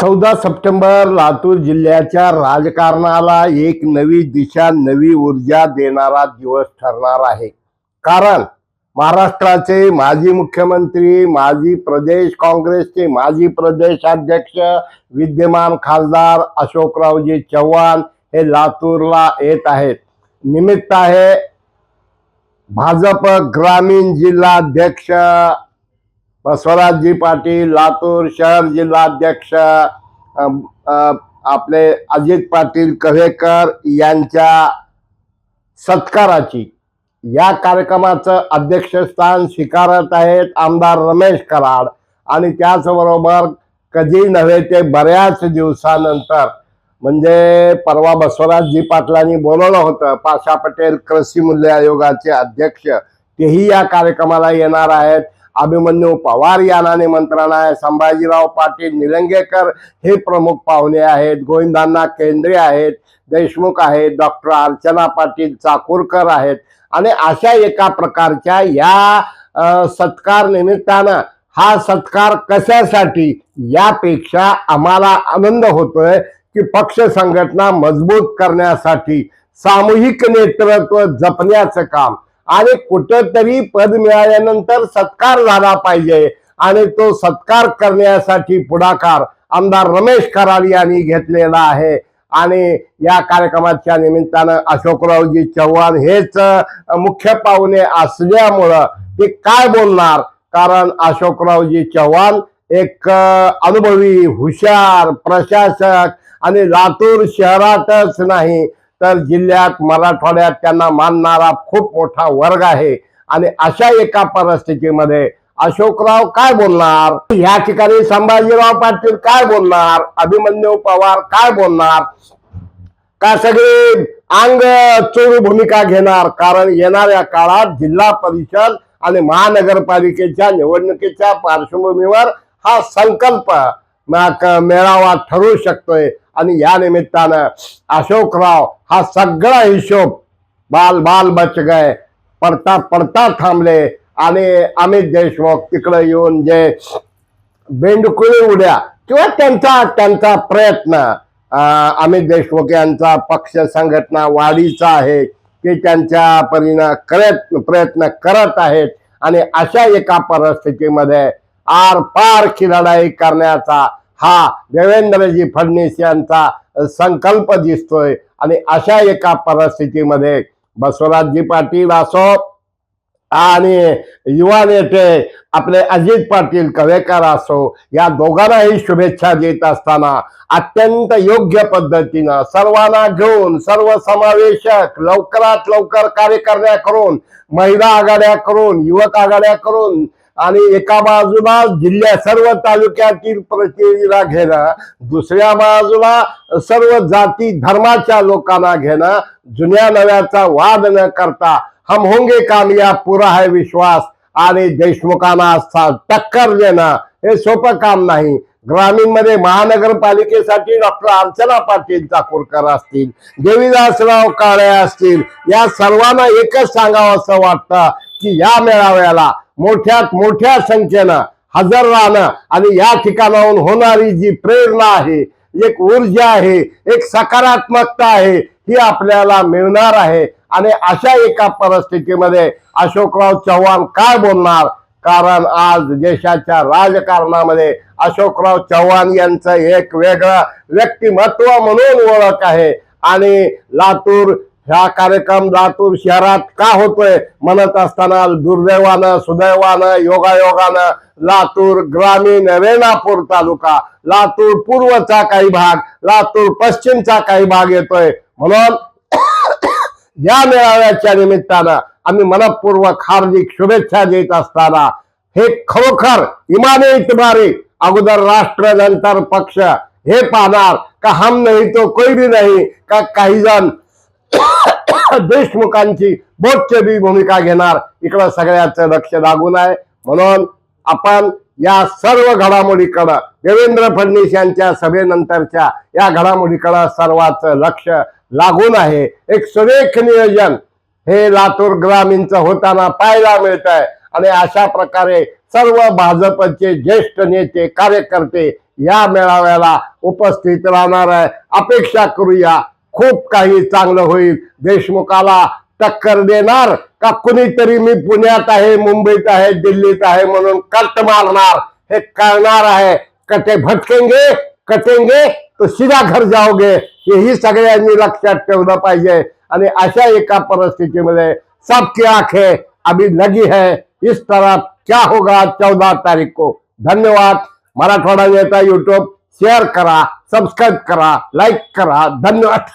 चौदा सप्टेंबर लातूर जिल्ह्याच्या राजकारणाला एक नवी दिशा नवी ऊर्जा देणारा दिवस ठरणार आहे. कारण महाराष्ट्राचे माजी मुख्यमंत्री माजी प्रदेश काँग्रेसचे माजी प्रदेश अध्यक्ष विद्यमान खासदार अशोकरावजी चव्हाण हे लातूरला येत आहेत. निमित्त आहे भाजप ग्रामीण जिल्हाध्यक्ष बसवराजजी पाटील लातूर शहर जिल्हाध्यक्ष आपले अजित पाटील कव्हेकर यांच्या सत्काराची या कार्यक्रमाचं अध्यक्षस्थान स्वीकारत आहेत आमदार रमेश कराड. आणि त्याचबरोबर कधी नव्हे ते बऱ्याच दिवसानंतर म्हणजे परवा बसवराजजी पाटलांनी बोलवलं होतं पाशा पटेल कृषी मूल्य आयोगाचे अध्यक्ष तेही या कार्यक्रमाला येणार आहेत. अभिमन्यू पवार यांना निमंत्रण आहे. संभाजीराव पाटील निलंगेकर हे प्रमुख पाहुणे आहेत. गोविंदांना केंद्रे आहेत. देशमुख आहेत. डॉक्टर अर्चना पाटील चाकूरकर आहेत. आणि अशा एका प्रकारच्या या सत्कार निमित्तानं हा सत्कार कशासाठी? यापेक्षा आम्हाला आनंद होतोय की पक्ष संघटना मजबूत करण्यासाठी सामूहिक नेतृत्व जपण्याचं काम. आणि कुठंतरी पद मिळाल्यानंतर सत्कार झाला पाहिजे. आणि तो सत्कार करण्यासाठी पुढाकार आमदार रमेश कराड यांनी घेतलेला आहे. आणि या कार्यक्रमाच्या निमित्तानं अशोकरावजी चव्हाण हेच मुख्य पाहुणे असल्यामुळं ते काय बोलणार? कारण अशोकरावजी चव्हाण एक अनुभवी हुशार प्रशासक आणि लातूर शहरातच नाही तर जिल्ह्यात मराठवाड्यात त्यांना मानणारा खूप मोठा वर्ग आहे. आणि अशा एका परिस्थितीमध्ये अशोकराव काय बोलणार? ह्या ठिकाणी संभाजीराव पाटील काय बोलणार? अभिमन्यू पवार काय बोलणार? का सगळे अंग चोरू भूमिका घेणार? कारण येणाऱ्या काळात जिल्हा परिषद आणि महानगरपालिकेच्या निवडणुकीच्या पार्श्वभूमीवर हा संकल्प मेळावा ठरू शकतोय. आणि या निमित्तानं अशोकराव हा सगळा हिशोब बाल बाल बच गए पडता पडता थांबले. आणि अमित देशमुख तिकडे येऊन जे बेंडकुळी उड्या किंवा त्यांचा त्यांचा प्रयत्न अमित देशमुख यांचा पक्ष संघटना वाढीचा आहे ते त्यांच्या परीनं करत प्रयत्न करत आहेत. आणि अशा एका परिस्थितीमध्ये आर पार की लढाई करण्याचा हा देवेंद्रजी फडणवीस यांचा संकल्प दिसतोय. आणि अशा एका परिस्थितीमध्ये बसवराजजी पाटील असो आणि युवा नेते आपले अजित पाटील कवेकर असो या दोघांनाही शुभेच्छा देत असताना अत्यंत योग्य पद्धतीनं सर्वांना घेऊन सर्व समावेशक लवकरात लवकर कार्यकर्त्या करून महिला आघाड्या करून युवक आघाड्या करून आणि एका बाजूला जिल्ह्या सर्व तालुक्यातील प्रतिनिधीला घेणं दुसऱ्या बाजूला सर्व जाती धर्माच्या लोकांना घेणं जुन्या नव्याचा वाद न करता हम होंगे कामया पुरा है विश्वास आणि देशमुखांना टक्कर देणं हे सोपं काम नाही. ग्रामीणमध्ये महानगरपालिकेसाठी डॉक्टर अर्चना पाटील चाकूरकर असतील देवीदासराव काळे असतील या सर्वांना एकच सांगावं असं वाटतं की या मेळाव्याला मोठ्यात मोठ्या संख्येनं हजर राहणं आणि या ठिकाणाहून होणारी जी प्रेरणा आहे एक ऊर्जा आहे एक सकारात्मकता आहे ही आपल्याला मिळणार आहे. आणि अशा एका परिस्थितीमध्ये अशोकराव चव्हाण काय बोलणार? कारण आज देशाच्या राजकारणामध्ये अशोकराव चव्हाण यांचं एक वेगळं व्यक्तिमत्व म्हणून ओळख आहे. आणि लातूर हा कार्यक्रम लातूर शहरात का होतोय? म्हणत असताना दुर्दैवानं सुदैवानं योगायोगानं लातूर ग्रामीण रेणापूर तालुका लातूर पूर्वचा काही भाग लातूर पश्चिमचा काही भाग येतोय. म्हणून या मेळाव्याच्या निमित्तानं आम्ही मनपूर्वक हार्दिक शुभेच्छा देत असताना हे खरोखर इमाने इतबारी अगोदर राष्ट्र नंतर पक्ष हे पाहणार का हम नाही तो कोई भी नाही का काही जण देशमुखांची बोटचबी भूमिका घेणार. इकडं सगळ्याचं लक्ष लागून आहे. म्हणून आपण या सर्व घडामोडीकडं देवेंद्र फडणवीस यांच्या सभेनंतरच्या या घडामोडीकडं सर्वांचं लक्ष लागून आहे. एक सुरेख नियोजन हे लातूर ग्रामीणचं होताना पाहायला मिळत आहे आणि अशा प्रकारे सर्व भाजपचे ज्येष्ठ नेते कार्यकर्ते या मेळाव्याला उपस्थित राहणार आहे. अपेक्षा करूया. खूप काही चांगलं होईल. देशमुखाला टक्कर देणार का कुणीतरी? मी पुण्यात आहे मुंबईत आहे दिल्लीत आहे म्हणून कट मारणार. हे कळणार आहे. कटे भटकेंगे कटेंगे तो सीधा घर जाओगे हेही सगळ्यांनी लक्षात ठेवलं पाहिजे. आणि अशा एका परिस्थितीमध्ये सबकी आखे अभी लगी है. इस तरह क्या होगा चौदह तारीख को? धन्यवाद. मराठवाडा नेता यूट्यूब शेअर करा सबस्क्राईब करा लाईक करा. धन्यवाद.